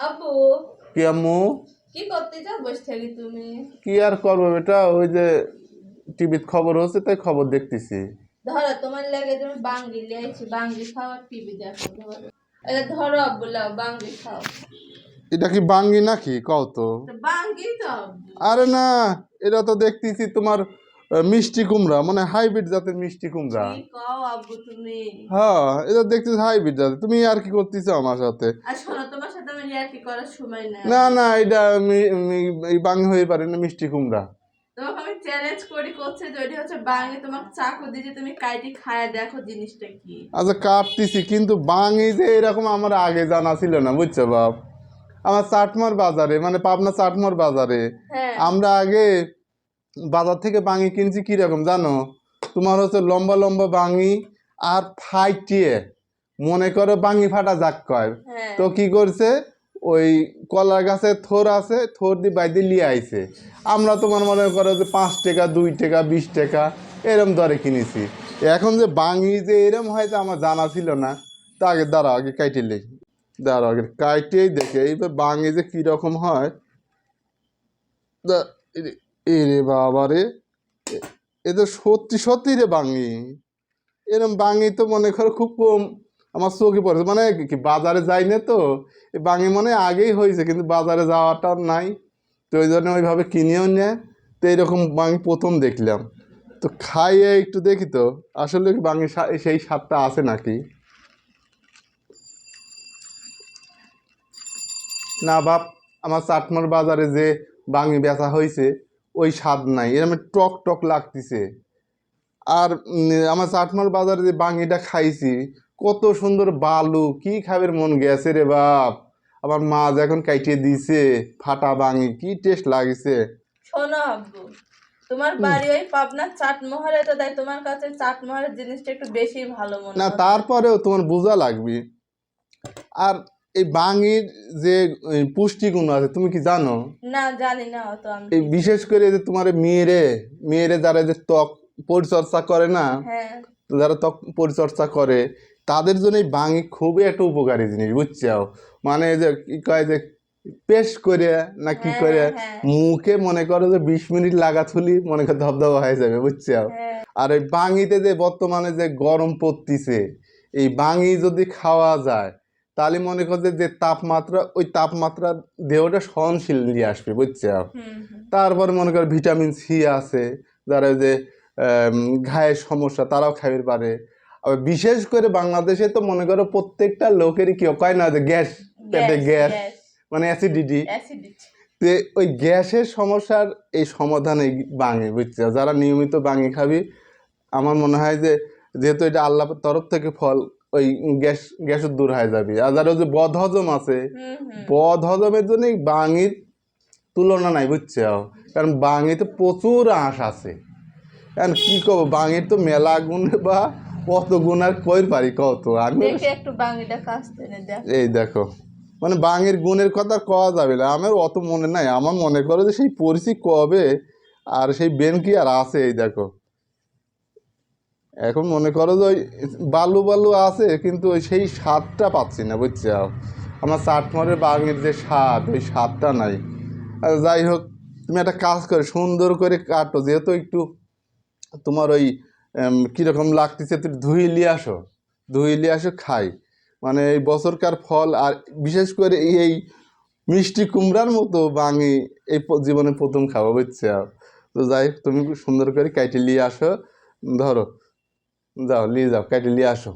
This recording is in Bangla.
আপু। কি আম্মু? কি করতে যাও বসে তুমি। কি আর করব বেটা? ওই যে টিভিতে খবর হচ্ছে তাই খবর দেখতেছি। ধরো তোমার লাগে তুমি বাঙ্গি লিয়েছি বাঙ্গি খাও টিভি দেখো ধরো এটা ধরো আব্বু লাও বাঙ্গি খাও। এটা কি বাঙ্গি নাকি? কও তো। বাঙ্গি তো আরে না এটা তো দেখতেছি তোমার মিষ্টি কুমড়া মানে হাইব্রিড জাতের মিষ্টি কুমড়া। হ্যাঁ এটা দেখতেছি হাইব্রিড জাতের তুমি আর কি করতেছো আমার সাথে? আমি না না এটা মি- মি- এই বাঙ্গি হয়ে পারে না মিষ্টি কুমড়া। তোমাকে আমি চ্যালেঞ্জ করি করছে যে হচ্ছে বাঙ্গি তোমাকে চাকু দিয়ে তুমি কাইটি খায় দেখো জিনিসটা কি। আচ্ছা কাটতেছি কিন্তু বাঙি যে এরকম আমার আগে জানা ছিল না বুঝছ বাপ? আমার চাটমার বাজারে মানে পাবনা চাটমার বাজারে হ্যাঁ। আমরা আগে বাজার থেকে বাঙি কিনছি কীরকম জানো? তোমার হচ্ছে লম্বা লম্বা বাঙি আর ফাইটিয়ে মনে করো বাঙি ফাটা যাক কয়। হ্যাঁ। তো কি করছে? ওই কলার গাছে থোর আছে থোর দিয়ে বাইরে লিয়ে আইছে। আমরা তোমার মনে করো যে পাঁচ টাকা দুই টাকা বিশ টাকা এরম দরে কিনেছি। এখন যে বাঙি যে এরম হয় যে আমার জানা ছিল না। তা আগে দাঁড়াও আগে কাইটে লেই দাঁড়া আগে কাইটেই দেখে। এইবার বাঙি যে কীরকম হয় এরে- এরে বাবা রে এ- এ তো সত্যি সত্যি রে বাঙি। এরম বাঙি তো মনে করো খুব কম আমার চোখে পড়েছে। মানে কি বাজারে যাই না তো এই বাঙি মনে আগেই হয়েছে, কিন্তু বাজারে যাওয়াটা নাই। তো ওই জন্য ওইভাবে কিনেও নেয় তো এইরকম বাঙি প্রথম দেখলাম। তো খাইয়ে একটু দেখি তো, আসলে বাঙি সেই স্বাদটা আছে নাকি? না বাপ, আমার চাটমার বাজারে যে বাঙি বেচা হয়েছে ওই স্বাদ নাই এরকম টক টক লাগতেছে। আর আমার চাটমার বাজারে যে বাঙিটা খাইছি কত সুন্দর বালু কি খাবের মন গেছে রে বাপ। আমার মা এখন কাইটে দিছে ফাটা বাঙি কি টেস্ট লাগিছে। শোনো আব্বু তোমার বাড়ি ওই পাবনার চাটমোহরে তো তাই তোমার কাছে চাটমোহরের জিনিসটা একটু বেশি ভালো মনে না তারপরেও তোমার বোঝা লাগবে। আর এই বাঙির যে পুষ্টিগুণ আছে তুমি কি জানো? না জানি না অত আমি এই বিশেষ করে যে তোমার মেয়েরে মেয়েরে যারা যে ত্বক পরিচর্যা করে না হ্যাঁ। যারা ত্বক পরিচর্যা করে তাদের জন্য এই বাঙি খুবই একটা উপকারী জিনিস বুঝছ মানে যে কি কয় যে পেশ করে না কি হ্যাঁ, করে হ্যাঁ। মুখে মনে করো যে বিশ মিনিট লাগা থুলি মনে করো ধবধবা হয়ে যাবে বুঝছ আর এই বাঙিতে যে বর্তমানে যে গরম পড়তিছে এই বাঙি যদি খাওয়া যায় তাহলে মনে করো যে- তাপমাত্রা ওই তাপমাত্রা দেহটা সহনশীল নিয়ে আসবে বুঝছ? তারপরে মনে করো ভিটামিন সি আছে যারা ওই যে ঘায়ের সমস্যা তারাও খাইতে পারে। আবার বিশেষ করে বাংলাদেশে তো মনে করো প্রত্যেকটা লোকেরই কি কয় না যে গ্যাস পেটে গ্যাস মানে অ্যাসিডিটি যে ওই গ্যাসের সমস্যার এই সমাধান এই বাঙি বুঝছ? যারা নিয়মিত বাঙে খাবি আমার মনে হয় যে যেহেতু এটা আল্লাহর তরফ থেকে ফল ওই গ্যাস গ্যাসের দূর হয়ে যাবে। আর যারা যে বদহজম আছে হুম হুম। বদ হজমের জন্য বাঙির তুলনা নাই বুঝছ? কারণ বাঙিতে প্রচুর আঁশ আছে। কারণ কি করব? বাঙির তো মেলা গুণ বা কত গুণ আর কই পারি কত আমি একটু বাঙিটা এই দেখো মানে বাঙির গুণের কথা কওয়া যাবে না। আমার অত মনে নাই। আমার মনে করো যে সেই পরিচি কবে আর সেই বেন কি আর আছে এই দেখো। এখন মনে করো যে ওই বালু বালু আছে, কিন্তু ওই সেই স্বাদটা পাচ্ছি না, বুঝছ? আমার চাটমরের বাঙির যে স্বাদ, ওই স্বাদটা নাই। যাই হোক, তুমি একটা কাজ করে, সুন্দর করে কাটো। যেহেতু একটু তোমার ওই কীরকম লাগতেছে তুই ধুই নিয়ে আসো। ধুই নিয়ে আসো, খাই। মানে এই বছরকার ফল আর বিশেষ করে এই মিষ্টি কুমড়ার মতো বাঙি এই জীবনে প্রথম খাব, বুঝছ? তো যাই তুমি সুন্দর করে কাইটে নিয়ে আসো। ধরো যাও নিয়ে যাও কেটে নিয়ে আসো।